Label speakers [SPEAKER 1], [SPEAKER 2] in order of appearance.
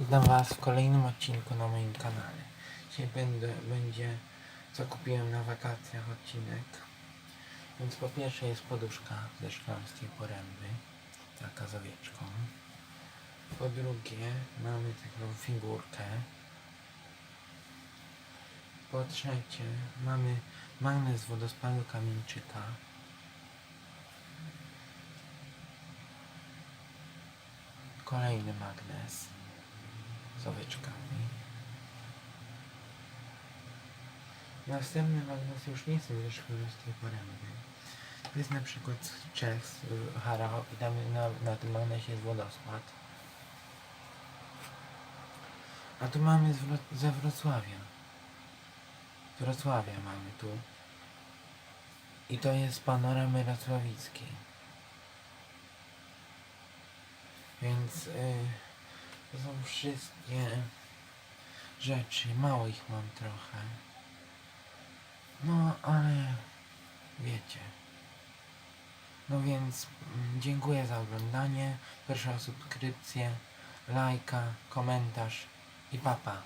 [SPEAKER 1] Witam Was w kolejnym odcinku na moim kanale. Dzisiaj będę, będzie co kupiłem na wakacjach odcinek. Więc po pierwsze jest poduszka ze szklarskiej poręby, taka z owieczką. Po drugie mamy taką figurkę. Po trzecie mamy magnes wodospadu kamieńczyka. Kolejny magnes z owieczkami. Następny magnes już nie są ze szklarskiej poręby. To jest na przykład Czech y, Haracho i tam na, na tym magnesie jest wodospad. A tu mamy z ze Wrocławia. Z Wrocławia mamy tu. I to jest panoramy Racławickiej. Więc y, to są wszystkie rzeczy. Mało ich mam trochę. No, ale wiecie. No więc mm, dziękuję za oglądanie. Proszę o subskrypcję, lajka, komentarz i papa.